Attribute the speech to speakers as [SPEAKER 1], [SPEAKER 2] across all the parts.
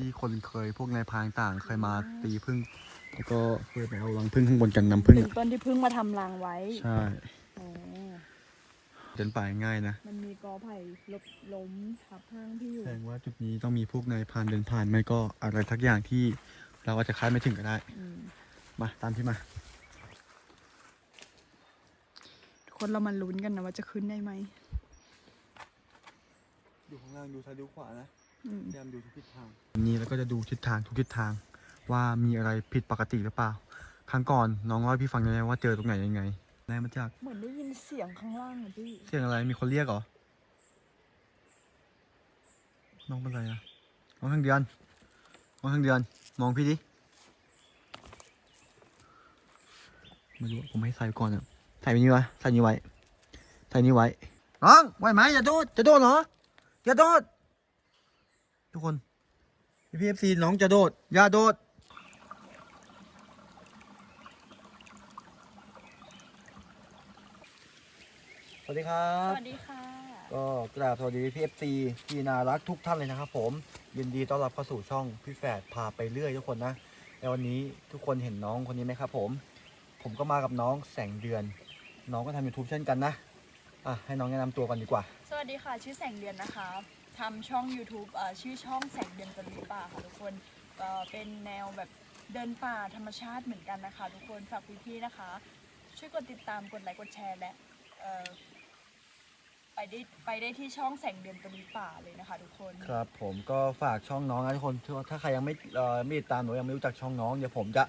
[SPEAKER 1] ที่คนเคยพวกนายพรานต่างเคยมาตีพึ่งแล้วก็เคยไปเอารังพึ่งข้างบนกันน้ำพึ่ง
[SPEAKER 2] เป็น
[SPEAKER 1] อะ
[SPEAKER 2] ต้นที่เพึ่งมาทำรังไว้
[SPEAKER 1] ใช่
[SPEAKER 2] อ๋อ
[SPEAKER 1] เดินป่าง่ายนะ
[SPEAKER 2] มันมีกอไผ่ลบล้มทับข้างที่อยู่
[SPEAKER 1] แสดงว่าจุดนี้ต้องมีพวกนายพรานเดินผ่านไม่ก็อะไรทักอย่างที่เราอาจจะคาดไม่ถึงก็ได้
[SPEAKER 2] อืม
[SPEAKER 1] มาตามที่มา
[SPEAKER 2] ทุกคนเรามาลุ้นกันนะว่าจะขึ้นได้ไหม
[SPEAKER 1] ดูข้างล่างดูซ้ายดูขวานะ
[SPEAKER 2] อืม
[SPEAKER 1] พยายามดูทุกทิศทางนี้แล้วก็จะดูทิศทางทุกทิศทางว่ามีอะไรผิดปกติหรือเปล่า ครั้งก่อนน้องเล่าให้พี่ฟังได้ไหมว่าเจอตรงไหนยังไงได้มาจาก
[SPEAKER 2] เหมือนได้ยินเสียงข้างล่างอะพี่
[SPEAKER 1] เสียงอะไรมีคนเรียกเหรอ น้องเป็นไรอะน้องทางเดือน น้องทางเดือน มองพี่ดิไม่รู้อะผมให้ใส่ก่อนอะใส่ไปนี่ไว้ใส่นี่ไว้ใส่นี่ไว้ น้องไหวไหมอย่าโดดจะโดดเหรอ อย่าโดด ทุกคนพี่พีเอฟซีน้องจะโดด อย่าโดด สวัสดีครั
[SPEAKER 2] ส
[SPEAKER 1] บ
[SPEAKER 2] วัสดีค่ะ
[SPEAKER 1] ก็กราบสวัสดีพี่เอฟซีที่น่ารักทุกท่านเลยนะครับผมยินดีต้อนรับเข้าสู่ช่องพี่แฝดพาไปเรื่อยทุกคนนะในวันนี้ทุกคนเห็นน้องคนนี้ไหมครับผม ผมก็มากับน้องแสงเดือน น้องก็ทำยูทูบเช่นกันนะอะให้น้องแนะนำตัวกันดีกว่า
[SPEAKER 2] สวัสดีค่ะ ชื่อแสงเดือนนะคะ ทำช่อง YouTube อ่อชื่อช่องแสงเดือนตะลุป่าค่ะทุกคนเป็นแนวแบบเดินป่าธรรมชาติเหมือนกันนะคะ ทุกคนฝากพี่ๆนะคะ ช่วยกดติดตามกดไลค์กดแชร์และเอ่อไปได้ไปได้ที่ช่องแสงเดือนตะลุยป่าเลยนะคะ ทุกคน
[SPEAKER 1] ครับผมก็ฝากช่องน้องนะทุกคนถ้าใครยังไม่เอ่อไม่ติดตามหรือยังไม่รู้จักช่องน้องเดี๋ยวผมจะ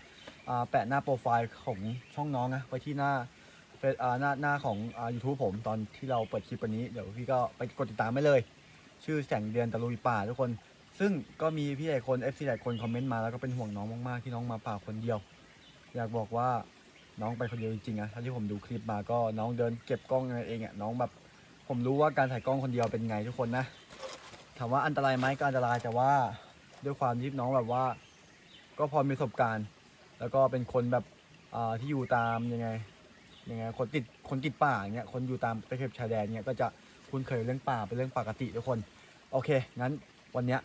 [SPEAKER 1] อ่าแปะหน้าโปรไฟล์ของช่องน้องนะไว้ที่หน้าเฟซอ่าหน้าหน้าของยูทูบผมตอนที่เราเปิดคลิปวันนี้เดี๋ยวพี่ก็ไปกดติดตามไว้เลย ชื่อแสงเดือนตะลุยป่าทุกคน ซึ่งก็มีพี่หลายคน FC หลายคนคอมเมนต์มาแล้วก็เป็นห่วงน้องมากๆที่น้องมาป่าคนเดียว อยากบอกว่าน้องไปคนเดียวจริงๆนะถ้าที่ผมดูคลิปมาก็น้องเดินเก็บกล้องเองอะน้องแบบผมรู้ว่าการถ่ายกล้องคนเดียวเป็นไงทุกคนนะถามว่าอันตรายไหมก็อันตรายแต่ว่าด้วยความที่น้องแบบว่า ก็พอมีประสบการณ์ แล้วก็เป็นคนแบบที่อยู่ตามยังไงยังไงคนติดคนติดป่าอย่างเงี้ยคนอยู่ตามตะเข็บชายแดนเงี้ยก็จะ คุ้นเคยเรื่องป่าเป็นเรื่องปกติทุกคน โอเค งั้นวันเนี้ย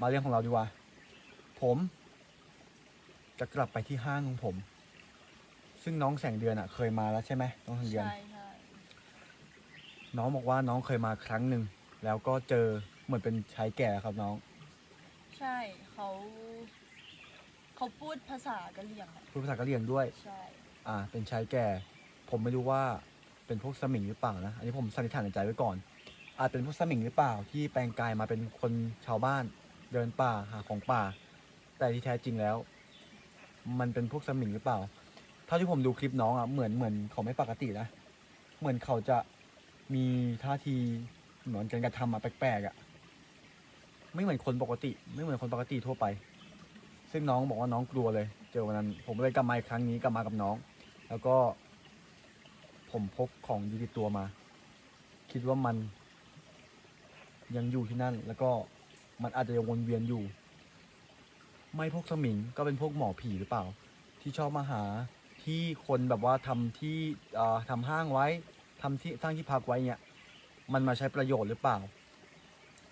[SPEAKER 1] มาเรื่องของเราดีกว่า ผม จะกลับไปที่ห้างของผม ซึ่งน้องแสงเดือนอะเคยมาแล้วใช่ไหมน้องแสงเดือน
[SPEAKER 2] ใช่ใช่
[SPEAKER 1] น้องบอกว่าน้องเคยมาครั้งหนึ่งแล้วก็เจอเหมือนเป็นชายแก่ครับน้อง
[SPEAKER 2] ใช่เขาเขาพูดภาษากะเหรี่ยงอะ
[SPEAKER 1] พูดภาษากะเหรี่ยงด้วย
[SPEAKER 2] ใช่
[SPEAKER 1] อ่า เป็นชายแก่ ผมไม่รู้ว่า เป็นพวกสมิงหรือเปล่านะ อันนี้ผมสันนิษฐานในใจไว้ก่อน อาจเป็นพวกสมิงหรือเปล่าที่แปลงกายมาเป็นคนชาวบ้าน เดินป่าหาของป่า แต่ที่แท้จริงแล้ว มันเป็นพวกสมิงหรือเปล่า เท่าที่ผมดูคลิปน้องอะเหมือนเหมือนเขาไม่ปกตินะ เหมือนเขาจะมีท่าทีเหมือนการกระทำอะแปลกๆอะ ไม่เหมือนคนปกติ ไม่เหมือนคนปกติทั่วไป ซึ่งน้องบอกว่าน้องกลัวเลย เจอวันนั้น ผมเลยกลับมาอีกครั้งนี้กลับมากับน้อง แล้วก็ ผมพกของดีติดตัวมา คิดว่ามัน ยังอยู่ที่นั่น แล้วก็มันอาจจะยังวนเวียนอยู่ ไม่พวกสมิงก็เป็นพวกหมอผีหรือเปล่า ที่ชอบมาหาที่คนแบบว่าทำที่เอ่อทำห้างไว้ทำที่สร้างที่พักไว้เนี่ย มันมาใช้ประโยชน์หรือเปล่า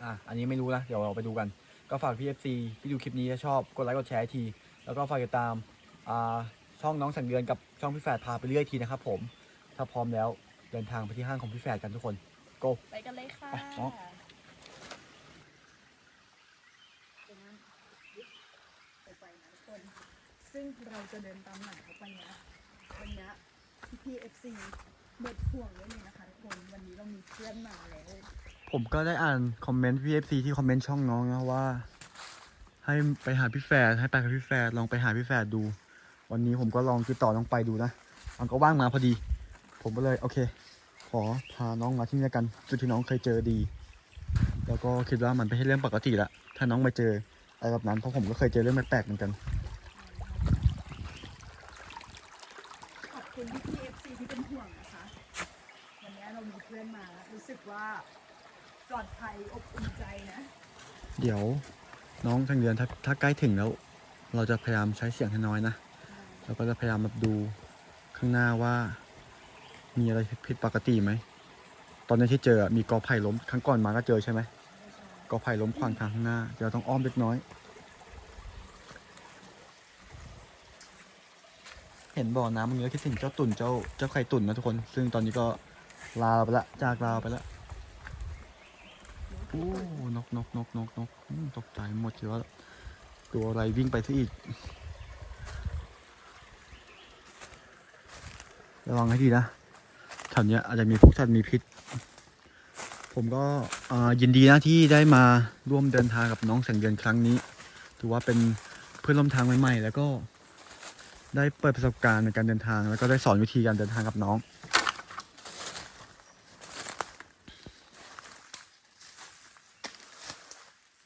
[SPEAKER 1] อะ อันนี้ไม่รู้นะ เดี๋ยวเราไปดูกัน ก็ฝากพี่เอฟซีที่ดูคลิปนี้ถ้าชอบกดไลค์กดแชร์ที แล้วก็ฝากติดตาม อ่า ช่องน้องสังเดือนกับช่องพี่แฝดพาไปเรื่อยทีนะครับผม ถ้าพร้อมแล้วเดินทางไปที่ห้างของพี่แฝดกันทุกคน go
[SPEAKER 2] ไปกันเลยค่ะ
[SPEAKER 1] ไปน้อง
[SPEAKER 2] ตรงนั้นไปไปนะทุกคน ซึ่งเราจะเดินตามหลังเขาไปนะวันนี้พี่พี่เอฟซีหมดห่วงไว้เลยนะคะทุกคน วันนี้เรามีเพื่อนมาแล้ว
[SPEAKER 1] ผมก็ได้อ่านคอมเมนต์พี่เอฟซีที่คอมเมนต์ช่องน้องนะว่า ให้ไปหาพี่แฝดให้ไปกับพี่แฝดลองไปหาพี่แฝดดู วันนี้ผมก็ลองติดต่อน้องไปดูนะมันก็ว่างมาพอดี ผมก็เลยโอเค ขอพาน้องมาที่นี่แล้วกัน จุดที่น้องเคยเจอดี แล้วก็คิดว่ามันไม่ใช่เรื่องปกติละถ้าน้องมาเจออะไรแบบนั้นเพราะผมก็เคยเจอเรื่องแปลกๆเหมือนกัน
[SPEAKER 2] ขอบคุณพี่พี่เอฟซีที่เป็นห่วงนะคะวันนี้เรามีเพื่อนมาแล้วรู้สึกว่าปลอดภัยอบอุ่นใจนะ
[SPEAKER 1] เดี๋ยวน้องทางเดือนถ้าถ้าใกล้ถึงแล้ว เราจะพยายามใช้เสียงให้น้อยนะเราก็จะพยายามแบบดูข้างหน้าว่า มีอะไรผิดปกติไหม ตอนนี้ที่เจอมีกอไผ่ล้มครั้งก่อนมาก็เจอใช่ไหมกอไผ่ล้มขวางทางข้างหน้าเดี๋ยวต้องอ้อมเล็กน้อย เห็นบ่อน้ำมันเยอะคิดถึงเจ้าตุ่นเจ้าเจ้าไข่ตุ่นนะทุกคน ซึ่งตอนนี้ก็ลาไปละจากลาไปละโอ้นกนกนกนกนกตกใจหมดเลยว่าตัวอะไรวิ่งไปซะอีกระวังให้ดีนะ วเนี้ยอาจจะมีพวกสัตว์มีพิษ ผมก็ยินดีนะที่ได้มาร่วมเดินทางกับน้องแสงเดือนครั้งนี้ ถือว่าเป็นเพื่อนร่วมทางใหม่ๆ แล้วก็ได้เปิดประสบการณ์ในการเดินทาง แล้วก็ได้สอนวิธีการเดินทางกับน้อง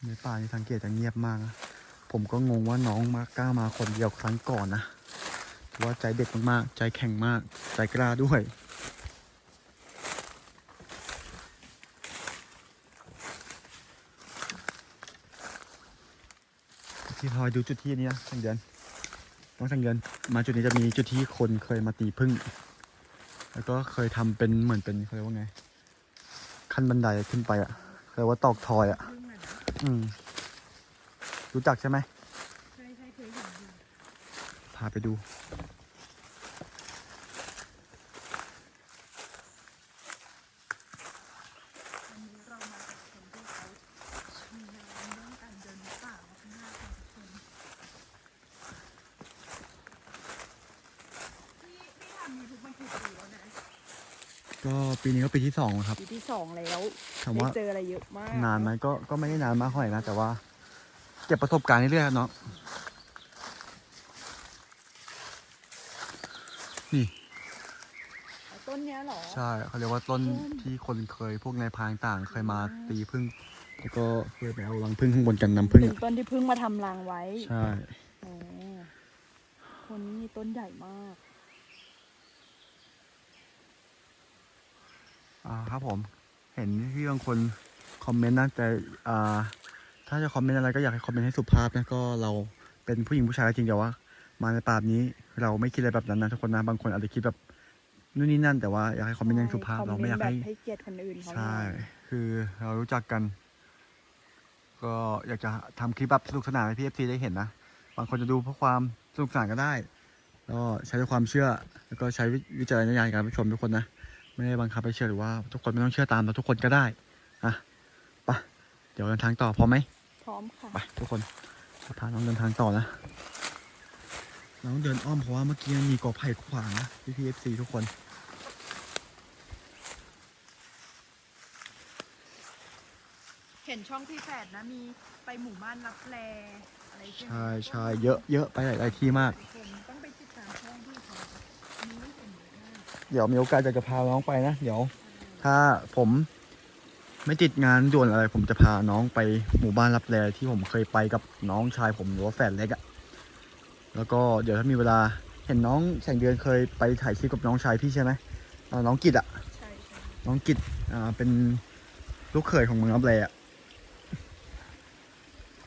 [SPEAKER 1] ในป่านี่สังเกตจะเงียบมากนะผมก็งงว่าน้องมากล้ามาคนเดียวครั้งก่อนนะว่าใจเด็ดมากๆ ใจแข็งมาก ใจกล้าด้วย ที่พาไปดูจุดที่นี้นะสังเดือนน้องสังเดือนมาจุดนี้จะมีจุดที่คนเคยมาตีพึ่ง แล้วก็เคยทำเป็นเหมือนเป็นเขาเรียกว่าไง ขั้นบันไดขึ้นไปอะเขาเรียกว่าตอกทอยอะ
[SPEAKER 2] พึ่งอะนะ
[SPEAKER 1] อืม รู้จักใช่ไหม
[SPEAKER 2] ใช่ใช่เคยเห็นอยู่
[SPEAKER 1] พาไปดู
[SPEAKER 2] วันนี้เรามากับคนที่เขาชำนาญเรื่องการเดินป่ามากๆค่ะทุกคนพี่พี่ทำยูทูบมากี่ปีแล้วนะ
[SPEAKER 1] ก็ ปีนี้ก็ปีที่สองแล้วครับ
[SPEAKER 2] ปีที่สองแล้ว
[SPEAKER 1] ถาม
[SPEAKER 2] ได้
[SPEAKER 1] ว่า
[SPEAKER 2] เจออะไรเยอะมาก
[SPEAKER 1] นานไหมก็ก็ไม่ได้นานมากเท่าไหร่นะแต่ว่า เก็บประสบการณ์เรื่อยๆครับเนาะนี่
[SPEAKER 2] เอาต้นเนี้ยเหรอ
[SPEAKER 1] ใช่เขาเรียกว่าต้น
[SPEAKER 2] ต้น
[SPEAKER 1] ที่คนเคยพวกนายพรางต่างเคยมาตีพึ่งแล้วก็เคยไปเอารังพึ่งข้างบนกันน้ำพึ่ง
[SPEAKER 2] เป็น
[SPEAKER 1] อะ
[SPEAKER 2] ต้นที่เพิ่งมาทำรังไว้
[SPEAKER 1] ใช่
[SPEAKER 2] โอ้คนนี้มีต้นใหญ่มาก
[SPEAKER 1] อ่าครับผม เห็นที่บางคนคอมเมนต์นะแต่อ่าถ้าจะคอมเมนต์อะไรก็อยากให้คอมเมนต์ให้สุภาพนะก็เราเป็นผู้หญิงผู้ชายจริงแต่ว่า มาในป่าบนี้เราไม่คิดอะไรแบบนั้นนะทุกคนนะบางคนอาจจะคิดแบบนู่นนี่นั่นแต่ว่าอยากให้คอมเมนต์อย่างสุภาพเราไม่อยากให้
[SPEAKER 2] ให้เกียรติคนอื่นเขา
[SPEAKER 1] ใช่ คือเรารู้จักกัน ก็อยากจะทำคลิปแบบสนุกสนานให้พี่เอฟซีได้เห็นนะบางคนจะดูเพราะความสนุกสนานก็ได้ แล้วก็ใช้ด้วยความเชื่อ แล้วก็ใช้วิจารณญาณในการรับชมทุกคนนะ ไม่ได้บังคับให้เชื่อหรือว่า ทุกคนไม่ต้องเชื่อตามเราทุกคนก็ได้นะไปะเดี๋ยวเดินทางต่อพร้อมไหม
[SPEAKER 2] พร้อมค่ะ
[SPEAKER 1] ไปทุกคนจะพาน้องเดินทางต่อนะน้องเดินอ้อมเพราะว่าเมื่อกี้มันมีกอไผ่ขวางนะพี่พีเอฟซีทุกคน
[SPEAKER 2] เห็นช่องพี่แฝดนะมีไปหมู่บ้านรับแลอะไรใช่ไหม
[SPEAKER 1] ใช่ใช่เยอะเยอะไปหลายๆที่มาก
[SPEAKER 2] ทุกคนต้องไปติดตามช่องพี่เขามีเห็นเยอะมาก
[SPEAKER 1] เดี๋ยวมีโอกาสจะจะพาน้องไปนะ เดี๋ยว ถ้าผมไม่ติดงานด่วนอะไร ผมจะพาน้องไปหมู่บ้านรับแลที่ผมเคยไปกับน้องชายผมหรือว่าแฟนเล็กอะแล้วก็เดี๋ยวถ้ามีเวลาเห็นน้องแสงเดือนเคยไปถ่ายคลิปกับน้องชายพี่ใช่ไหมเอ่อน้องกิตอะ
[SPEAKER 2] ใช่ใช่
[SPEAKER 1] น้องกิตอ่าเป็นลูกเขยของเมืองรับแลอะ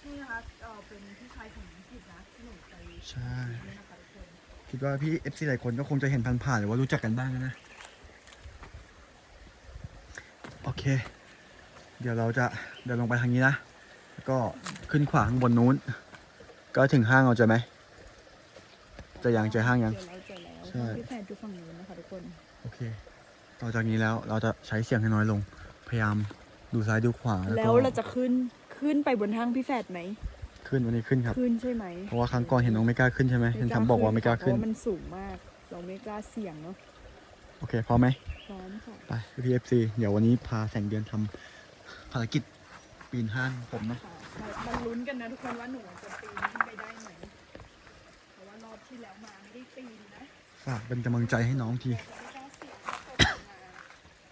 [SPEAKER 2] นี่นะคะเออเป็นพี่ชายของน้องกิจนะที่หนูไป
[SPEAKER 1] ใช่
[SPEAKER 2] นี่นะคะทุก คน
[SPEAKER 1] คิดว่าพี่เอฟซีหลายคนก็คงจะเห็นผ่านๆหรือว่ารู้จักกันบ้างนะ โอเค เดี๋ยวเราจะเดินลงไปทางนี้นะ แล้วก็ขึ้นขวาข้างบนนู้น ก็ถึงห้างเราเจอไหมเจะยังเจอห้างยัง
[SPEAKER 2] เจอแล้วเจอแล้ว
[SPEAKER 1] ใช่
[SPEAKER 2] พี่แฝดอยู่ฝั่งนู้นนะคะทุกคน
[SPEAKER 1] โอเค ต่อจากนี้แล้วเราจะใช้เสียงให้น้อยลง พยายามดูซ้ายดูขวาแล้ว
[SPEAKER 2] แล้
[SPEAKER 1] ก็
[SPEAKER 2] วเราจะขึ้นขึ้นไปบนห้างพี่แฝดไหม
[SPEAKER 1] ขึ้นวันนี้ขึ้นครับ
[SPEAKER 2] ขึ้นใช่ไหม
[SPEAKER 1] เพราะว่าครั้งก่อนเห็นน้องไม่กล้าขึ้นใช่ไหมเห็นทำบอกว่าไม่กล้าขึ้น
[SPEAKER 2] เพระมันสูงมาก เราไม่กล้าเสี่ยงเนาะ
[SPEAKER 1] โอเคพร้อมไหม
[SPEAKER 2] พร้อมค่ะ
[SPEAKER 1] ไปพี่เอฟซีเดี๋ยววันนี้พาแสงเดือนทำภารกิจปีนห้างของผมนะ
[SPEAKER 2] ค่ะมามาลุ้นกันนะทุกคนว่าหนูจะปีนขึ้นไปได้ไหมเพราะว่ารอบที่แล้วมาไม่ได้ปีนนะ
[SPEAKER 1] ฝากเป็นกำลังใจให้น้องที
[SPEAKER 2] แต่ไม่กล้าเสี่ยงตกลงมา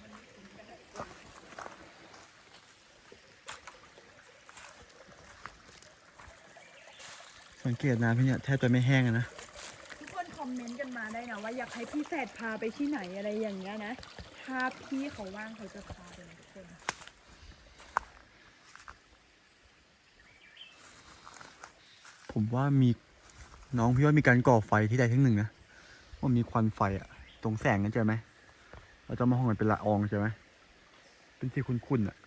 [SPEAKER 2] มันไม่คุ้มกันเลยทุกคน
[SPEAKER 1] สังเกตน้ำพี่เนี่ยแทบจะไม่แห้งอะนะ
[SPEAKER 2] ทุกคนคอมเมนต์กันมาได้นะว่าอยากให้พี่แฝดพาไปที่ไหนอะไรอย่างเงี้ยนะ ถ้าพี่เขาว่างเขาจะพาไปนะทุกคน
[SPEAKER 1] ผมว่ามีน้องพี่ว่ามีการก่อไฟที่ใดที่หนึ่งนะว่ามีควันไฟอะตรงแสงนั่นเจอไหมเราจะมองมันเป็นละอองใช่ไหมเป็นที่คุ้นๆอะ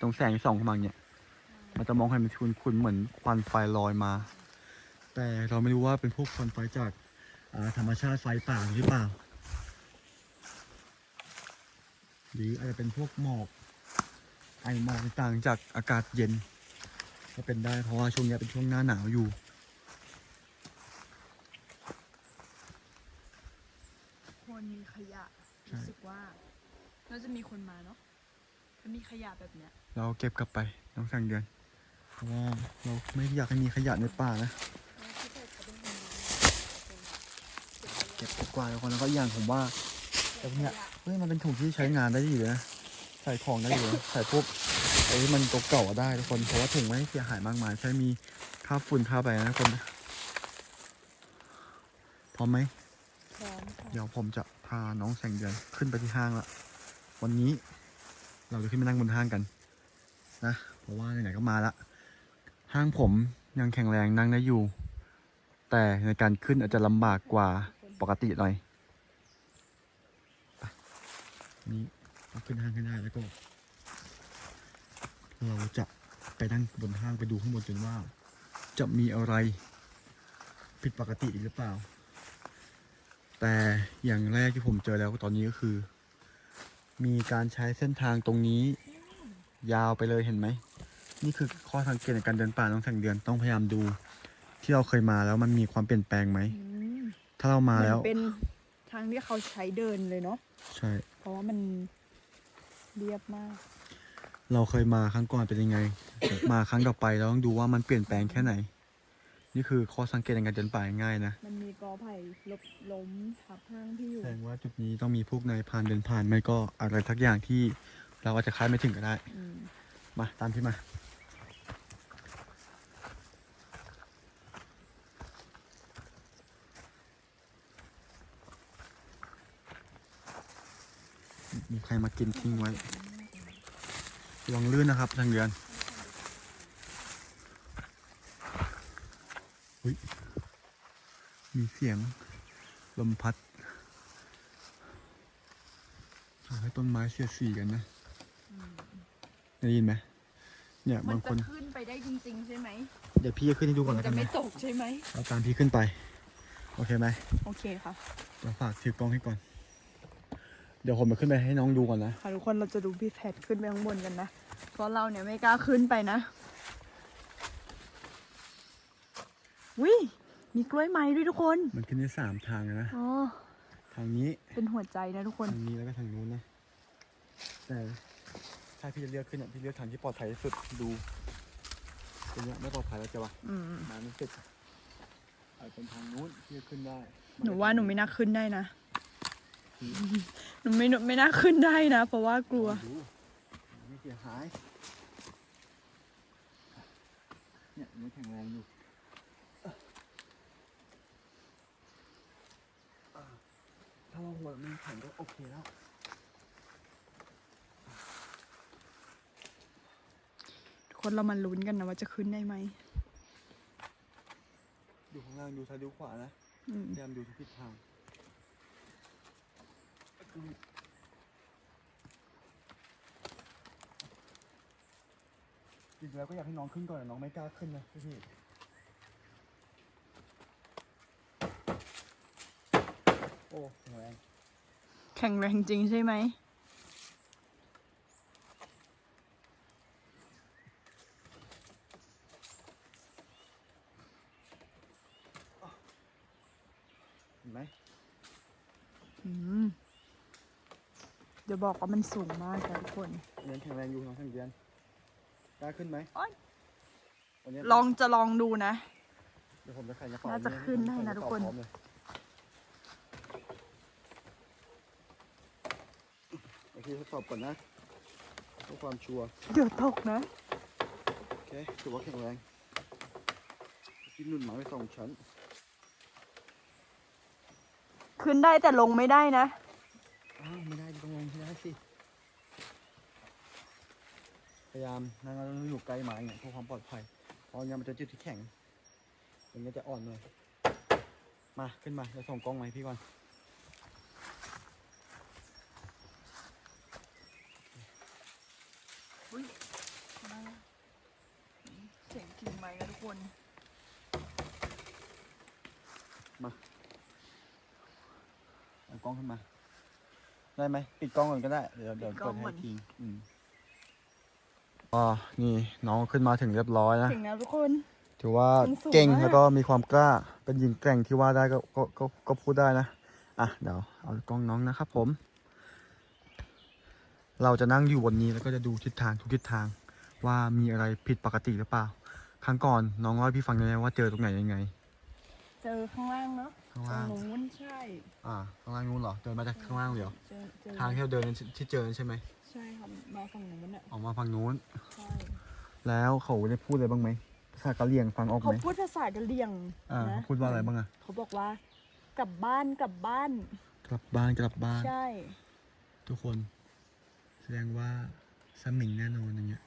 [SPEAKER 1] ตรงแสงที่ส่องเข้ามาเนี่ยมันจะมองเห็นเป็นคุ้นๆเหมือนควันไฟลอยมา แต่เราไม่รู้ว่าเป็นพวกควันไฟจากอ่าธรรมชาติไฟป่าหรือเปล่า หรืออาจจะเป็นพวกหมอกไอหมอกต่างๆจากอากาศเย็นก็เป็นได้เพราะว่าช่วงนี้เป็นช่วงหน้าหนาวอยู่
[SPEAKER 2] ควรมีขยะ
[SPEAKER 1] ใช่
[SPEAKER 2] รู้สึกว่าน่าจะมีคนมาเนาะถ้ามีขยะแบบเนี้ย
[SPEAKER 1] เราเก็บกลับไปน้องสั่งเดือน เพราะว่าเราไม่อยากให้มีขยะในป่านะ เก็บดีกว่าทุกคนแล้วก็อีกอย่างผมว่าแต่เนี่ยเฮ้ยมันเป็นถุงที่ใช้งานได้อยู่เลยนะใส่ของได้อยู่นะใส่พวกไอ้ที่มันเก่าๆอะได้ทุกคนเพราะว่าถุงไม่เสียหายมากมายแค่มีค่าฝุ่นค่าไปนะทุกคนพร้อมไหม
[SPEAKER 2] พร้อมค่ะ
[SPEAKER 1] เดี๋ยวผมจะพาน้องแสงเดือนขึ้นไปที่ห้างละวันนี้เราจะขึ้นไปนั่งบนห้างกันนะเพราะว่าไหนๆก็มาละห้างผมยังแข็งแรงนั่งได้อยู่ แต่ในการขึ้นอาจจะลำบากกว่า ปกติหน่อยนี่เราขึ้นห้างให้ได้แล้วก็ เราจะไปนั่งบนห้างไปดูข้างบนจนว่า จะมีอะไร ผิดปกติหรือเปล่า แต่อย่างแรกที่ผมเจอแล้วตอนนี้ก็คือ มีการใช้เส้นทางตรงนี้ ยาวไปเลยเห็นไหม นี่คือข้อสังเกตในการเดินป่าต้องแสงเดือนต้องพยายามดู ที่เราเคยมาแล้วมันมีความเปลี่ยนแปลงไห
[SPEAKER 2] ม
[SPEAKER 1] ถ้าเรามาแล้ว
[SPEAKER 2] นเป็นทางที่เขาใช้เดินเลยเนาะ
[SPEAKER 1] ใช่
[SPEAKER 2] เพราะว่ามันเรียบมาก
[SPEAKER 1] เราเคยมาครั้งก่อนเป็นยังไง มาครั้งต่อไปเราต้องดูว่ามันเปลี่ยนแปลงแค่ไหน นี่คือข้อสังเกตในการเดินป่าง่ายๆนะ
[SPEAKER 2] มันมีกอไผ่ลบล้มทับห้างที่อยู่
[SPEAKER 1] แสดงว่าจุดนี้ต้องมีพวกนายพรานเดินผ่านไม่ก็อะไรทักอย่างที่เราอาจจะคาดไม่ถึงก็ได้
[SPEAKER 2] อืม
[SPEAKER 1] มาตามพี่มา มีใครมากินทิ้งไว้ระวังลื่นนะครับทางเดือนอุ้ยมีเสียงลมพัดทำให้ต้นไม้เสียดสีกันนะได้ยินไหมเนี่ย
[SPEAKER 2] มัน
[SPEAKER 1] บางค
[SPEAKER 2] จะ
[SPEAKER 1] น
[SPEAKER 2] ขึ้นไปได้จริงๆใช่ไหม
[SPEAKER 1] เดี๋ยวพี่จะขึ้นให้ดูก่อน
[SPEAKER 2] มัน
[SPEAKER 1] แล้ว
[SPEAKER 2] จะ
[SPEAKER 1] กัน
[SPEAKER 2] ไม่
[SPEAKER 1] นะ
[SPEAKER 2] ตกใช่ไหม
[SPEAKER 1] เราตามพี่ขึ้นไป โอเคไหม
[SPEAKER 2] โอเคค่ะ
[SPEAKER 1] เดี๋ยวฝากถือกล้องให้ก่อน เดี๋ยวผมไปขึ้นไปให้น้องดูก่อนนะ
[SPEAKER 2] ค่ะทุกคนเราจะดูพี่แพทขึ้นไปข้างบนกันนะ เพราะเราเนี่ยไม่กล้าขึ้นไปนะวิมีกล้วยไม้ด้วยทุกคน
[SPEAKER 1] มันขึ้นได้สามทางนะ
[SPEAKER 2] อ๋อ
[SPEAKER 1] ทางนี้
[SPEAKER 2] เป็นหัวใจนะทุกคน
[SPEAKER 1] ทางนี้แล้วก็ทางนู้นนะ แต่ถ้าพี่จะเลือกขึ้นอะพี่เลือกทางที่ปลอดภัยที่สุดดูตรงเนี้ยไม่ปลอดภัยแล้วจะวะ
[SPEAKER 2] อืม
[SPEAKER 1] มาไม่ติดอาจเป็นทางนู้นที่จะขึ้นได้
[SPEAKER 2] หนูว่าหนูไม่น่าขึ้นได้นะ หนูไม่ไม่น่าขึ้นได้นะ เพราะว่ากลัว
[SPEAKER 1] ดูไม่เสียหาย เนี่ยมันแข็งแรงอยู่ถ้าว่าหัวมันแข็งก็โอเคแล้ว
[SPEAKER 2] ทุกคนเรามาลุ้นกันนะว่าจะขึ้นได้ไหม
[SPEAKER 1] ดูข้างล่างดูซ้ายดูขวานะ
[SPEAKER 2] อืม
[SPEAKER 1] พยายามดูทุกทิศทาง จริงแล้วก็อยากให้น้องขึ้นก่อนแต่น้องไม่กล้าขึ้นนะพี่พี่โอ้แข็งแรง
[SPEAKER 2] แข็งแรงจริงใช่ไหม
[SPEAKER 1] เห็นไหม
[SPEAKER 2] อืม เดี๋ยวบอกว่ามันสูงมากนะทุกคน
[SPEAKER 1] ยังแข็งแรงอยู่น้องทั้งเดือนกล้าขึ้นไหม
[SPEAKER 2] โอ๊ย
[SPEAKER 1] วันนี้
[SPEAKER 2] ลองจะลองดูนะ
[SPEAKER 1] เดี๋ยวผมจะใส่กระเป๋า
[SPEAKER 2] น่าจะขึ้นได้นะทุกคน
[SPEAKER 1] พร้อมเลยโอเคทดสอบก่อนนะเพื่อความชัวร์
[SPEAKER 2] เดี๋ยวตกนะ
[SPEAKER 1] โอเคถือว่าแข็งแรงกินนุ่นหมาไปสองชั้น
[SPEAKER 2] ขึ้นได้แต่ลงไม่ได้นะ
[SPEAKER 1] อ้าวไม่ได้ต้องลงไม่ได้สิ พ ยายามนั่งแล้วอยู่ไกลหมาเนี่ยเพื่อความปลอดภัยเพราะงั้นมันจะจุดที่แข็งมันก็จะอ่อนหน่อยมาขึ้นมาแล้วส่งกล้องมาให้พี่ก่อน
[SPEAKER 2] อุ้ยเสียงกิ่งไม้นะทุกคน
[SPEAKER 1] มาเอากล้องขึ้นมา ได้ไหมปิดกล้องก่อนก็ได้ เดี๋ยวเดี๋ยว
[SPEAKER 2] ปิดกล้
[SPEAKER 1] เปิ
[SPEAKER 2] อ
[SPEAKER 1] ด
[SPEAKER 2] ง
[SPEAKER 1] ให้
[SPEAKER 2] ก่อน
[SPEAKER 1] ทีอืม อ๋อนี่น้องขึ้นมาถึงเรียบร้อยนะ
[SPEAKER 2] ถึงแล้วทุกคน
[SPEAKER 1] ถือว่า
[SPEAKER 2] สูงสูง
[SPEAKER 1] เก่ง
[SPEAKER 2] มาก
[SPEAKER 1] แล้วก็มีความกล้า เป็นหญิงแกร่งที่ว่าได้ก็ก็ก็ก็พูดได้นะ อะเดี๋ยวเอากล้องน้องนะครับผม เราจะนั่งอยู่บนนี้แล้วก็จะดูทิศทางทุกทิศทาง ว่ามีอะไรผิดปกติหรือเปล่า ครั้งก่อนน้องเล่าให้พี่ฟังได้ไหมว่าเจอตรงไหนยังไง
[SPEAKER 2] เจอข้างล่างเนาะ
[SPEAKER 1] ข้างล่าง
[SPEAKER 2] ตรงนู้นใช่
[SPEAKER 1] อ่าข้างล่างนู้นเหรอ เดินมาจากข้างล่างเลยเหรอ
[SPEAKER 2] เจอเจอ
[SPEAKER 1] ทางที่เราเดินที่เจอใช่ไหม
[SPEAKER 2] ใช่ครับมาฝั่งนู้นอะ
[SPEAKER 1] ออกมาฝั่งนู้น
[SPEAKER 2] ใช่
[SPEAKER 1] แล้วเขาได้พูดอะไรบ้างไหมภาษากะเหรี่ยงฟังออก
[SPEAKER 2] เขา
[SPEAKER 1] ไหม
[SPEAKER 2] พูดภาษากะเหรี่ยง
[SPEAKER 1] อ่า
[SPEAKER 2] นะ
[SPEAKER 1] เขาพูดว่าอะไรบ้างอะ
[SPEAKER 2] เขาบอกว่ากลับบ้านกลับบ้าน
[SPEAKER 1] กลับบ้านกลับบ้าน
[SPEAKER 2] ใช่
[SPEAKER 1] ทุกคน แสดงว่าสมิงแน่นอนอย่างเงี้ย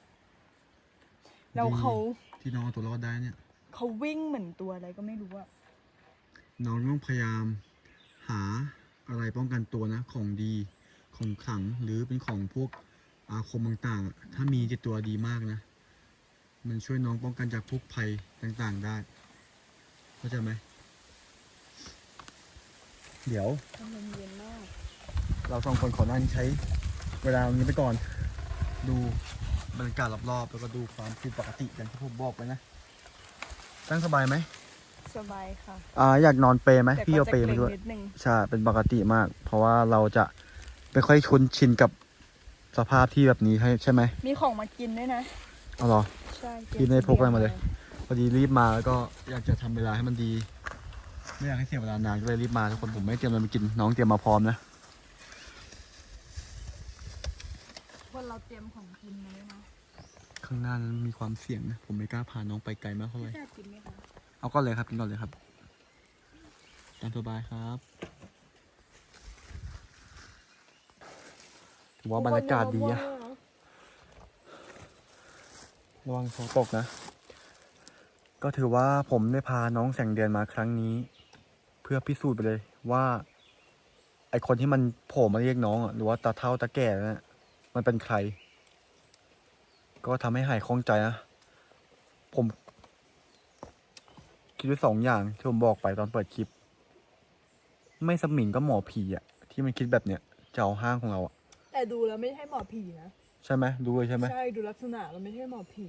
[SPEAKER 2] แล้วเขา
[SPEAKER 1] ดีที่น้องเอาตัวรอดได้เนี่ย
[SPEAKER 2] เขาวิ่งเหมือนตัวอะไรก็ไม่รู้อะ
[SPEAKER 1] น้องต้องพยายามหาอะไรป้องกันตัวนะ ของดี ของขลังหรือเป็นของพวกอาคมต่างๆอะถ้ามีติดตัวดีมากนะ มันช่วยน้องป้องกันจากพวกภัยต่างๆได้ เข้าใจไหม เดี๋ยว
[SPEAKER 2] ลมเย็นมาก
[SPEAKER 1] เราสองคนขอนั่งใช้เวลาตรงนี้ไปก่อน ดูบรรยากาศรอบๆ แล้วก็ดูความผิดปกติอย่างที่ผมบอกไปนะ ตั้งสบายไหม
[SPEAKER 2] สบายค่ะ
[SPEAKER 1] อ่าอยากนอนเปรย์ไหม
[SPEAKER 2] แต่
[SPEAKER 1] พี่
[SPEAKER 2] ก็
[SPEAKER 1] เอา
[SPEAKER 2] จะ
[SPEAKER 1] เปรย์
[SPEAKER 2] เกร
[SPEAKER 1] มางด้วย
[SPEAKER 2] นิดนึง
[SPEAKER 1] ใช่ เป็นปกติมาก เพราะว่าเราจะ ไม่ค่อยคุ้นชินกับสภาพที่แบบนี้ใช่ใช่ไหม
[SPEAKER 2] มีของมากินด้วยนะ
[SPEAKER 1] เอาเหรอ
[SPEAKER 2] ใช่
[SPEAKER 1] พี่ไม่ได้พกอะไรมาเลย พอดีรีบมาแล้วก็อยากจะทำเวลาให้มันดี ไม่อยากให้เสียเวลานานก็เลยรีบมาทุกคนผมไม่ได้เตรียมอะไรมากินน้องเตรียมมาพร้อมนะ
[SPEAKER 2] คนเราเตรียมของกินมาด้วยนะ
[SPEAKER 1] ข้างหน้านั้นมีความเสี่ยงนะ ผมไม่กล้าพาน้องไปไกลมากเท่าไหร่
[SPEAKER 2] พี่จะกินไหมคะ
[SPEAKER 1] เอาก่อนเลยครับกินก่อนเลยครับ ตามสบายครับ ถือว่าบรรยากาศดีอะระวังฝนตกนะ ก็ถือว่าผมได้พาน้องแสงเดือนมาครั้งนี้ เพื่อพิสูจน์ไปเลยว่า ไอคนที่มันโผล่มาเรียกน้องอะหรือว่าตาเท่าตาแก่นั่นนะมันเป็นใคร ก็ทำให้หายคล่องใจนะ ผม คิดไว้สองอย่างที่ผมบอกไปตอนเปิดคลิป ไม่สมิงก็หมอผีอะที่มันคิดแบบเนี้ยจะเอาห้างของเราอะ
[SPEAKER 2] แต่ดูแล้วไม่ใช่หมอผีนะ
[SPEAKER 1] ใช่ไหมดูเลยใช่ไหม
[SPEAKER 2] ใช่ดูลักษณะแล้วไม่ใช่หมอผี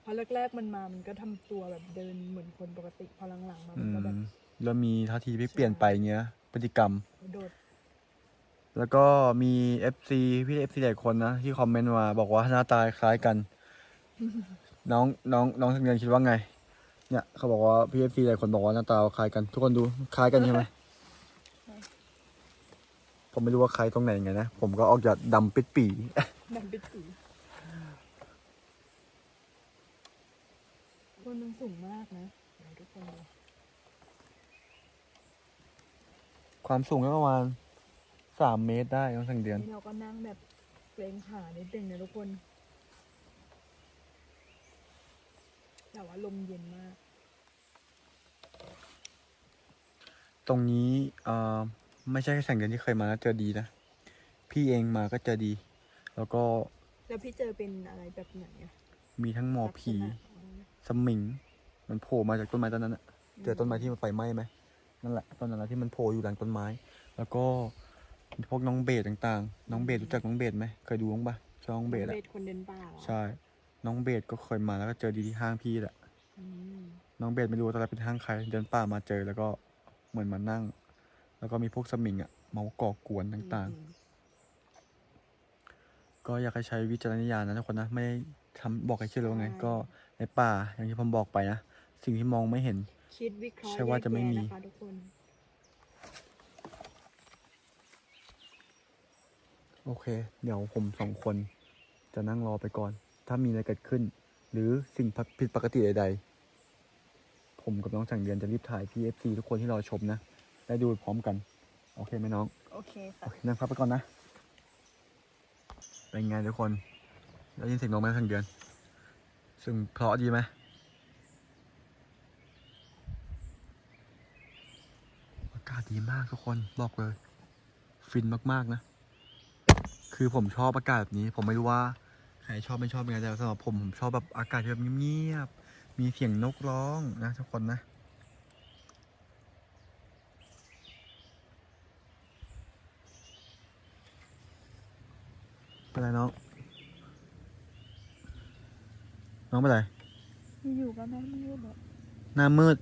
[SPEAKER 2] เพราะแรกๆมันมา มันก็ทำตัวแบบเดินเหมือนคนปกติ พอหลังๆมา
[SPEAKER 1] อื
[SPEAKER 2] มันก็แบบ
[SPEAKER 1] มแล้วมีท่าทีที่เปลี่ยนไปเงี้ยพฤติกรรม
[SPEAKER 2] โดด
[SPEAKER 1] แล้วก็มี FC พี่ FC หลายคนนะ ที่คอมเมนต์มาบอกว่าหน้าตาคล้ายกัน น้องน้องน้องทังเรียนคิดว่าไง เนี่ยเขาบอกว่าพี่ FC หลายคนบอกว่าหน้าตาคล้ายกัน ทุกคนดูคล้ายกันใช่ไหม ผมไม่รู้ว่าคล้ายตรงไหนยังไงนะ ผมก็ออกจากดำปิดปี
[SPEAKER 2] ดำปิดสีคนมันสูงมากนะเดี๋ยวทุกคนดู
[SPEAKER 1] ความสูงก็ประมาณสามเมตรได้น้องทังเดือน
[SPEAKER 2] นี่เราก็นั่งแบบเกรงขานิดนึงนะทุกคน แต่ว่าลมเย็นมาก
[SPEAKER 1] ตรงนี้เอ่อ ไม่ใช่แค่แสงเดือนที่เคยมาแล้วเจอดีนะ พี่เองมาก็เจอดี แล้วก็
[SPEAKER 2] แล้วพี่เจอเป็นอะไรแบบไหนอะ
[SPEAKER 1] มีทั้งหมอผี
[SPEAKER 2] ลักษณะอ๋อ
[SPEAKER 1] สมิง มันโผล่มาจากต้นไม้ต้นนั้นอะเจอต้นไม้ที่มันไฟไหม้ไหมนั่นแหละต้นนั้นแหละที่มันโผล่อยู่หลังต้นไม้ แล้วก็พวกน้องเบสต่างๆ น้องเบสรู้จักน้องเบสไหมเคยดูบ้างปะช่องน้องเบสอะ
[SPEAKER 2] เบสคนเดินป่าเหรอ
[SPEAKER 1] ใช่ น้องเบสก็เคยมาแล้วก็เจอดีที่ห้างพี่แหละ
[SPEAKER 2] อืม
[SPEAKER 1] น้องเบสไม่รู้ว่าตอนแรกเป็นห้างใคร เดินป่ามาเจอแล้วก็เหมือนมานั่ง แล้วก็มีพวกสมิงอะมาก่อกวนต่าง
[SPEAKER 2] อืม
[SPEAKER 1] ๆก็อยากให้ใช้วิจารณญาณนะทุกคนนะ ไม่ได้ทำบอกให้เชื่อเลยว่าไง ก็ในป่าอย่างที่ผมบอกไปนะ สิ่งที่มองไม่เห็น
[SPEAKER 2] คิดวิเคราะห์
[SPEAKER 1] ใช่ว่าจะไม่มี
[SPEAKER 2] แยกแยนะคะทุกคน
[SPEAKER 1] โอเค เดี๋ยวผมสองคนจะนั่งรอไปก่อน ถ้ามีอะไรเกิดขึ้น หรือสิ่งผิดปกติใด ๆ ผมกับน้องสังเดือนจะรีบถ่าย PFC ทุกคนที่รอชมนะ ได้ดูพร้อมกัน โอเคไหมน้อง
[SPEAKER 2] โอเค
[SPEAKER 1] โอ
[SPEAKER 2] ค่ะ
[SPEAKER 1] เคนั่งพักไปก่อนนะ เป็นไงทุกคนได้ยินเสียงน้องไหมสังเดือน ซึ่งเพราะดีไหมอากาศดีมากทุกคนบอกเลย ฟินมากๆนะ คือผมชอบอากาศแบบนี้ ผมไม่รู้ว่าใครชอบไม่ชอบเป็นไงแต่สำหรับผมผมชอบแบบอากาศที่แบบเงียบๆมีเสียงนกร้องนะทุกคนนะ เป็นไรน้อง น้องเป็นไร
[SPEAKER 2] อยู่ๆก็แม่มืดแบบ
[SPEAKER 1] หน้ามืด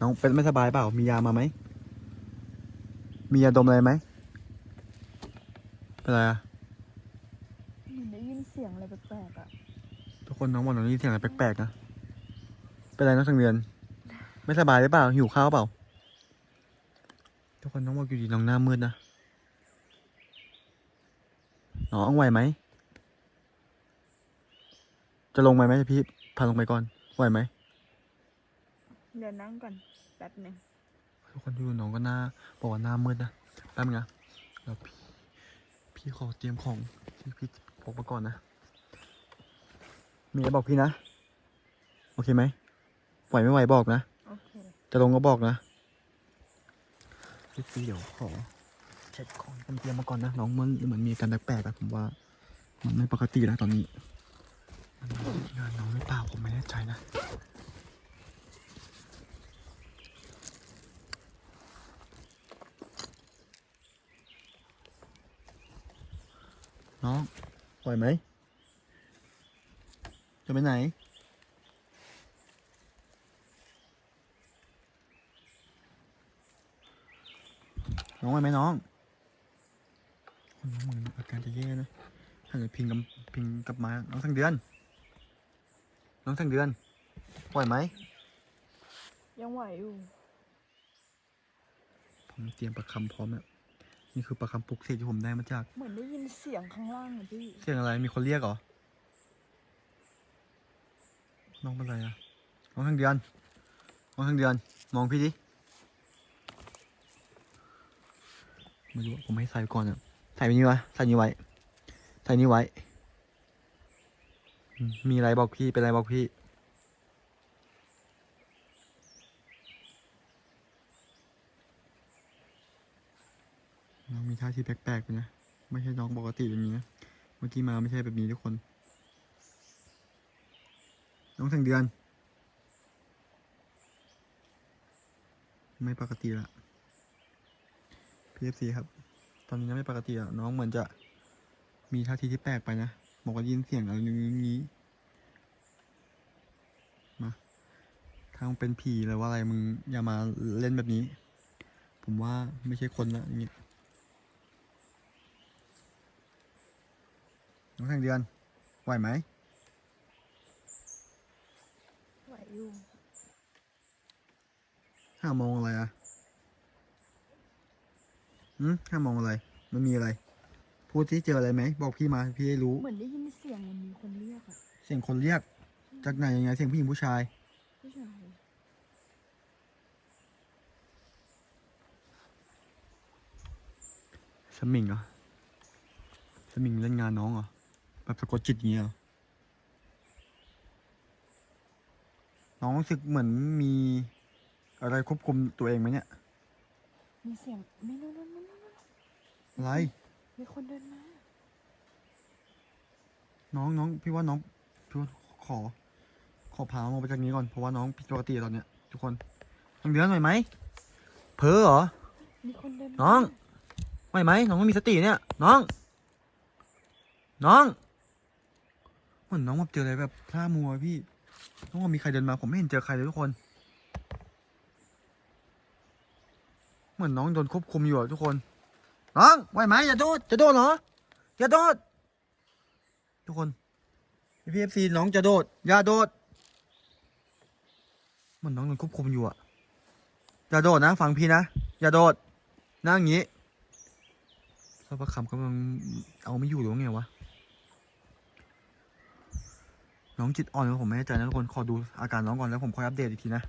[SPEAKER 1] น้องเป็นไม่สบายเปล่า มียามาไหม มียาดมอะไรไหมเป็นไรอะ
[SPEAKER 2] เหมือนได้ยินเสียงอะไรแปลกๆอะ
[SPEAKER 1] ทุกคนน้องบอกน้องได้ยินเสียงอะไรแปลกๆนะ เป็นไรน้องสังเดือน ไม่สบายหรือเปล่า หิวข้าวเปล่า ทุกคนน้องบอกอยู่ดีน้องหน้ามืดนะ น้องไหวไหม จะลงไปไหมพี่พาลงไปก่อน ไหวไหม
[SPEAKER 2] เดี๋ยวนั่งก่อนแป๊บหนึ่ง
[SPEAKER 1] ทุกคนดูน้องก็หน้าบอกว่าหน้ามืดนะแป๊บนึงนะแล้วพี่พี่ขอเตรียมของที่พี่พกมาก่อนนะ มีอะไรบอกพี่นะ โอเคไหมไหวไม่ไหวบอกนะ
[SPEAKER 2] โอเค
[SPEAKER 1] จะลงก็บอกนะพี่เดี๋ยวขอ เช็คของเตรียมมาก่อนนะน้องมันเหมือนมีการแปลกๆอะผมว่า มันไม่ปกติแล้วตอนนี้มันงานน้องหรือเปล่าผมไม่แน่ใจนะน้องปล่อยไหม จะไปไหน น้องไหวไหมน้อง เหมือนอาการจะแย่นะถ้าเกิดพิงกับพิงกลับมาน้องสังเดือน น้องสังเดือนปล่อยไหม
[SPEAKER 2] ยังไหวอยู่
[SPEAKER 1] ผมเตรียมประคำพร้อมแล้วนี่คือประคำปลุกเสกที่ผมได้มาจาก
[SPEAKER 2] เหมือนได้ยินเสียงข้างล่างอะพี่
[SPEAKER 1] เสียงอะไร มีคนเรียกเหรอ น้องเป็นไรอะน้องทางเดือน น้องทางเดือน มองพี่ดิไม่รู้อะผมให้ใส่ก่อนอะ ใส่ไปนี่วะใส่นี่ไว้ใส่นี่ไว้อืมมีอะไรบอกพี่เป็นอะไรบอกพี่น้องมีท่าทีแปลกๆไปนะไม่ใช่น้องปกติแบบนี้นะเมื่อกี้มาไม่ใช่แบบนี้ทุกคน น้องสังเดือน ไม่ปกติละพีเอฟซีครับ ตอนนี้ยังไม่ปกติอะน้องเหมือนจะมีท่าทีที่แปลกไปนะบอกว่าได้ยินเสียงอะไรอย่างนี้มาถ้ามึงเป็นผีหรือว่าอะไรมึงอย่ามาเล่นแบบนี้ ผมว่าไม่ใช่คนละอย่างเงี้ยน้องทางเดือนไหวไหม
[SPEAKER 2] ไหวอยู่
[SPEAKER 1] ห้าโมงอะไรอะ อืมห้าโมงอะไร มันมีอะไร พูดที่เจออะไรไหม บอกพี่มา พี่ให้รู้
[SPEAKER 2] เหมือนได้ยินเสียงเหมันมีคนเรียกอะ
[SPEAKER 1] เสียงคนเรียก จากไหนยังไง เสียงผู้หญิงผู้ชาย
[SPEAKER 2] ผู้ชาย
[SPEAKER 1] สมิงเหรอ สมิงเล่นงานน้องเหรอ แบบสะกดจิตอย่างเงี้ยเหรอ น้องรู้สึกเหมือนมีอะไรควบคุมตัวเองไหมเนี่ย
[SPEAKER 2] มีเสียงไม่นู่นนู่นนู่นนู่น
[SPEAKER 1] อะไร
[SPEAKER 2] มีคนเดินมา
[SPEAKER 1] น้องน้องพี่ว่าน้องพี่ว่าขอ ขอพาน้องออกไปจากนี้ก่อนเพราะว่าน้องผิดปกติตอนเนี้ยทุกคนต้องเดือนหน่อยไหมเพ้อเหรอ
[SPEAKER 2] มีคนเดินมา
[SPEAKER 1] น้องไหวไหมน้องไม่มีสติเนี่ย น้อง น้องเหมือนน้องแบบเจออะไรแบบพลามัวพี่น้องว่ามีใครเดินมาผมไม่เห็นเจอใครเลยทุกคน เหมือนน้องโดนควบคุมอยู่อะทุกคน น้องไหวไหมอย่าโดดจะโดดเหรออย่าโดด ทุกคนพีเอฟซีน้องจะโดดอย่าโดดเหมือนน้องโดนควบคุมอยู่อะอย่าโดดนะฟังพี่นะอย่าโดดนั่งอย่างนี้แล้วประคำกำลังเอาไม่อยู่หรือไงวะน้องจิตอ่อนแล้วผมไม่แน่ใจนะทุกคนขอดูอาการน้องก่อนแล้วผมค่อยอัปเดตอีกทีนะ